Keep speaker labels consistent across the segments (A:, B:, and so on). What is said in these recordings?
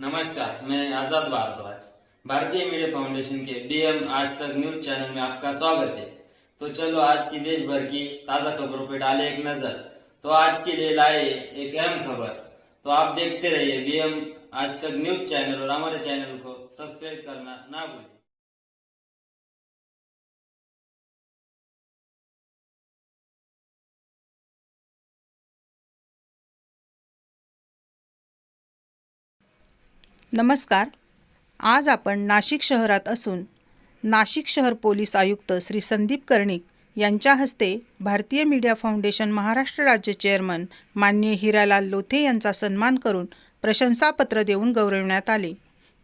A: नमस्कार, मैं आज़ाद भारद्वाज। भारतीय मीडिया फाउंडेशन के बीएम आज तक न्यूज़ चैनल में आपका स्वागत है। तो चलो आज की देश भर की ताज़ा खबरों पर डाले एक नज़र। तो आज के लिए लाए एक अहम खबर। तो आप देखते रहिए बीएम आज तक न्यूज़ चैनल और हमारे चैनल को सब्सक्राइब करना ना भूलें।
B: नमस्कार. आज आपण नाशिक शहरात असून नाशिक शहर पोलीस आयुक्त श्री संदीप कर्णिक यांच्या हस्ते भारतीय मीडिया फाउंडेशन महाराष्ट्र राज्य चेअरमन माननीय हिरालाल लोथे यांचा सन्मान करून प्रशंसापत्र देऊन गौरवण्यात आले.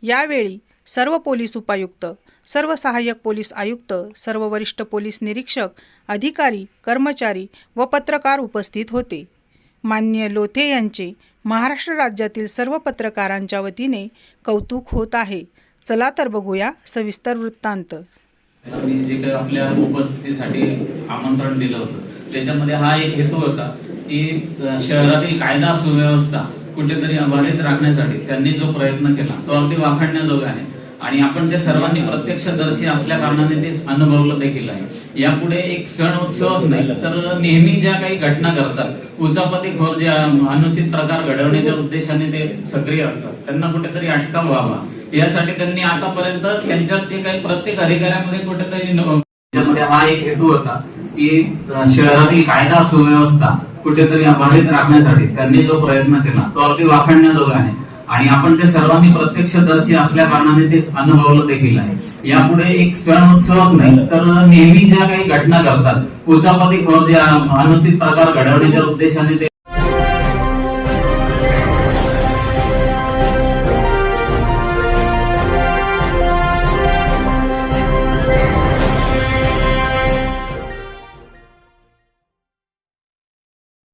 B: यावेळी सर्व पोलीस उपायुक्त सर्व सहाय्यक पोलीस आयुक्त सर्व वरिष्ठ पोलीस निरीक्षक अधिकारी कर्मचारी व पत्रकार उपस्थित होते. माननीय लोथे यांचे महाराष्ट्र राज्यातील सर्व पत्रकारांच्या वतीने कौतुक होत आहे. चला तर बघूया सविस्तर वृत्तांत.
C: आणि जे काही आपल्या उपस्थितीसाठी आमंत्रण दिलं होतं त्याच्यामध्ये हा एक हेतू होता की शहरातील कायदा सुव्यवस्था कुठेतरी अबाधित राखण्यासाठी त्यांनी जो प्रयत्न केला तो अगदी वाखाणण्याजोगा आहे. आणि आपण ते सर्वांनी प्रत्यक्षदर्शी असल्या कारणाने ते अनुभवलं देखील आहे. यापुढे एक सण उत्सवच नाही तर नेहमी ज्या काही घटना घडतात उचापती खोर जे अनुचित प्रकार घडवण्याच्या उद्देशाने ते सक्रिय असतात त्यांना कुठेतरी अटकाव व्हावा. यासाठी त्यांनी आतापर्यंत त्यांच्यात ते काही प्रत्येक अधिकाऱ्यामध्ये कुठेतरी म्हणजे हा एक हेतू होता की शहरातील कायदा सुव्यवस्था कुठेतरी अबाधित राखण्यासाठी त्यांनी जो प्रयत्न केला तो अगदी वाखडण्याजोगा आहे. आणि आपण ते सर्वांनी प्रत्यक्षदर्शी असल्या कारणाने ते अनुभवलं देखील आहे. यापुढे एक सण उत्सवच नाही तर नेहमी ज्या काही घटना घडतात उचापतीखोर जे अनुचित प्रकार घडवण्याच्या उद्देशाने ते